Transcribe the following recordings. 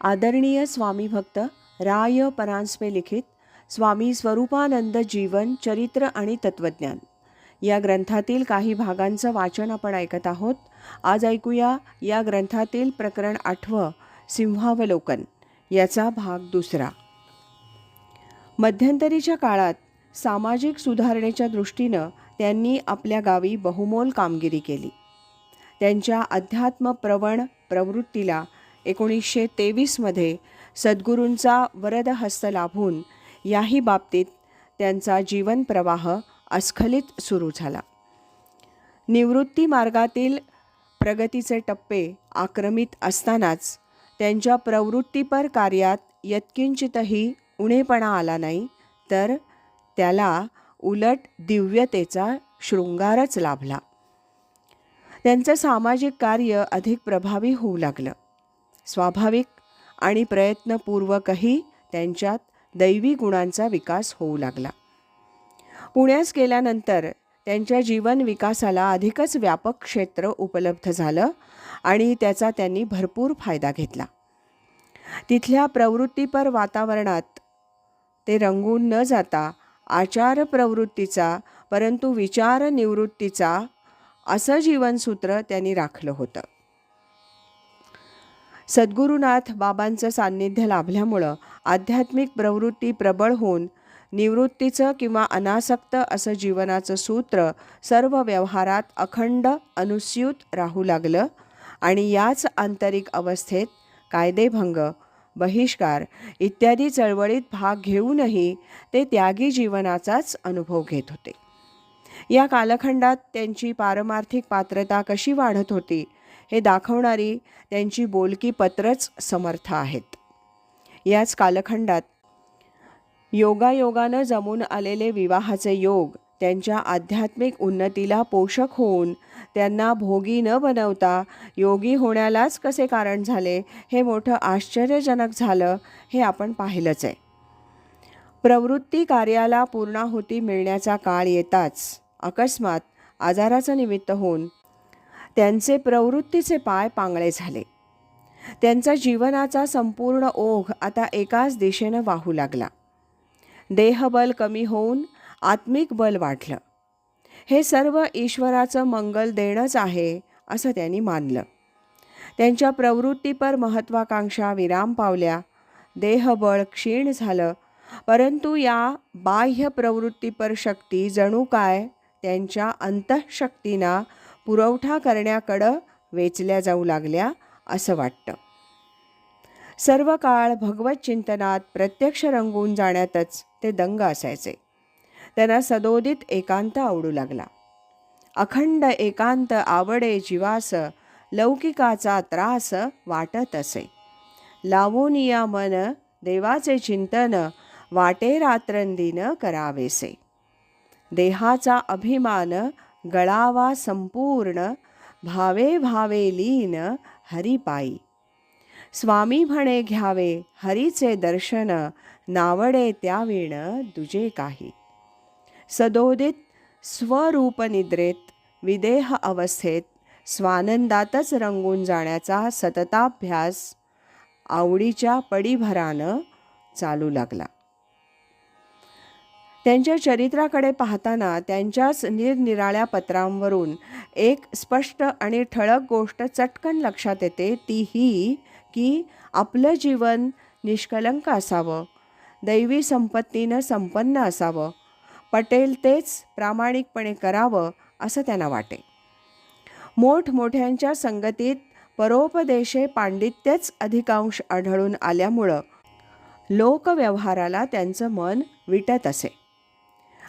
आदरणीय स्वामी भक्त राय परांजपे लिखित स्वामी स्वरूपानंद जीवन चरित्र आणि तत्वज्ञान या ग्रंथातील काही भागांचं वाचन आपण ऐकत आहोत. आज ऐकूया या ग्रंथातील प्रकरण आठवं सिंहावलोकन. याचा भाग दुसरा. मध्यंतरीच्या काळात सामाजिक सुधारणेच्या दृष्टीनं त्यांनी आपल्या गावी बहुमोल कामगिरी केली. त्यांच्या अध्यात्मप्रवण प्रवृत्तीला एकोणीसशे तेवीसमध्ये सद्गुरूंचा वरदहस्त लाभून याही बाबतीत त्यांचा जीवनप्रवाह अस्खलित सुरू झाला. निवृत्ती मार्गातील प्रगतीचे टप्पे आक्रमित असतानाच त्यांच्या प्रवृत्तीपर कार्यात यत्किंचितही उणेपणा आला नाही तर त्याला उलट दिव्यतेचा शृंगारच लाभला. त्यांचं सामाजिक कार्य अधिक प्रभावी होऊ लागलं. स्वाभाविक आणि प्रयत्नपूर्वकही त्यांच्यात दैवी गुणांचा विकास होऊ लागला. पुण्यास गेल्यानंतर त्यांच्या जीवन विकासाला अधिकच व्यापक क्षेत्र उपलब्ध झालं आणि त्याचा त्यांनी भरपूर फायदा घेतला. तिथल्या प्रवृत्तीपर वातावरणात ते रंगून न जाता आचार प्रवृत्तीचा परंतु विचार निवृत्तीचा असं जीवनसूत्र त्यांनी राखलं होतं. सद्गुरुनाथ बाबांचं सान्निध्य लाभल्यामुळं आध्यात्मिक प्रवृत्ती प्रबळ होऊन निवृत्तीचं किंवा अनासक्त असं जीवनाचं सूत्र सर्व व्यवहारात अखंड अनुस्यूत राहू लागलं आणि याच आंतरिक अवस्थेत कायदेभंग बहिष्कार इत्यादी चळवळीत भाग घेऊनही ते त्यागी जीवनाचाच अनुभव घेत होते. या कालखंडात त्यांची पारमार्थिक पात्रता कशी वाढत होती? हे दाखवणारी त्यांची बोलकी पत्रच समर्थ आहेत. याच कालखंडात योगायोगानं जमून आलेले विवाहाचे योग त्यांच्या आध्यात्मिक उन्नतीला पोषक होऊन त्यांना भोगी न बनवता योगी होण्यालाच कसे कारण झाले हे मोठं आश्चर्यजनक झालं हे आपण पाहिलंच आहे. प्रवृत्ती कार्याला पूर्णाहुती मिळण्याचा काळ येताच अकस्मात आजाराचं निमित्त होऊन त्यांचे प्रवृत्तीचे पाय पांगळे झाले. त्यांचा जीवनाचा संपूर्ण ओघ आता एकाच दिशेनं वाहू लागला. देहबल कमी होऊन आत्मिक बल वाढलं. हे सर्व ईश्वराचं मंगल देणंच आहे असं त्यांनी मानलं. त्यांच्या प्रवृत्तीपर महत्त्वाकांक्षा विराम पावल्या. देहबळ क्षीण झालं. परंतु या बाह्य प्रवृत्तीपर शक्ती जणू काय? त्यांच्या अंतःशक्तींना पुरवठा करण्याकडं वेचल्या जाऊ लागल्या असं वाटतं. सर्व काळ भगवत चिंतनात प्रत्यक्ष रंगून जाण्यातच ते दंग असायचे. त्यांना सदोदित एकांत आवडू लागला. अखंड एकांत आवडे जीवास लौकिकाचा त्रास वाटत असे. लावोनिया मन देवाचे चिंतन वाटे रात्रंदीन करावेसे. देहाचा अभिमान गळावा संपूर्ण भावे भावे लीन हरिपायी. स्वामी म्हणे घ्यावे हरीचे दर्शन नावडे त्याविण दुजे काही. सदोदित स्वरूपनिद्रेत विदेह अवस्थेत स्वानंदातच रंगून जाण्याचा सतताभ्यास आवडीच्या पडीभरानं चालू लागला. त्यांच्या चरित्राकडे पाहताना त्यांच्याच निरनिराळ्या पत्रांवरून एक स्पष्ट आणि ठळक गोष्ट चटकन लक्षात येते ती ही की आपलं जीवन निष्कलंक असावं दैवी संपत्तीनं संपन्न असावं पटेल तेच प्रामाणिकपणे करावं असं त्यांना वाटे. मोठमोठ्यांच्या संगतीत परोपदेशे पांडित्यच अधिकांश आढळून आल्यामुळं लोकव्यवहाराला त्यांचं मन विटत असे.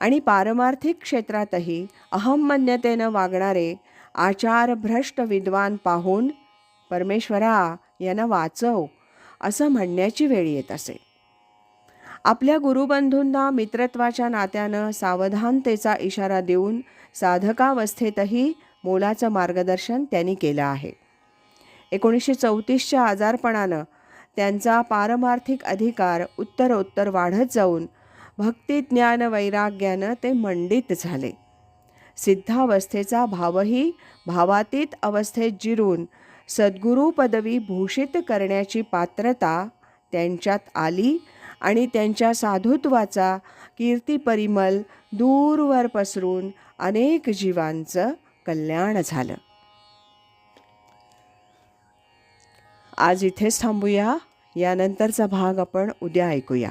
आणि पारमार्थिक क्षेत्रातही अहममान्यतेनं वागणारे आचारभ्रष्ट विद्वान पाहून परमेश्वरा यांना वाचव असं म्हणण्याची वेळ येत असे. आपल्या गुरुबंधूंना मित्रत्वाच्या नात्यानं सावधानतेचा इशारा देऊन साधकावस्थेतही मोलाचं मार्गदर्शन त्यांनी केलं आहे. एकोणीसशे चौतीसच्या आजारपणानं त्यांचा पारमार्थिक अधिकार उत्तरोत्तर वाढत जाऊन भक्ती ज्ञान वैराग्यानं ते मंडित झाले. सिद्धावस्थेचा भावही भावातीत अवस्थेत जिरून सद्गुरू पदवी भूषित करण्याची पात्रता त्यांच्यात आली आणि त्यांच्या साधुत्वाचा कीर्तिपरिमल दूरवर पसरून अनेक जीवांचं कल्याण झालं. आज इथेच थांबूया. यानंतरचा भाग आपण उद्या ऐकूया.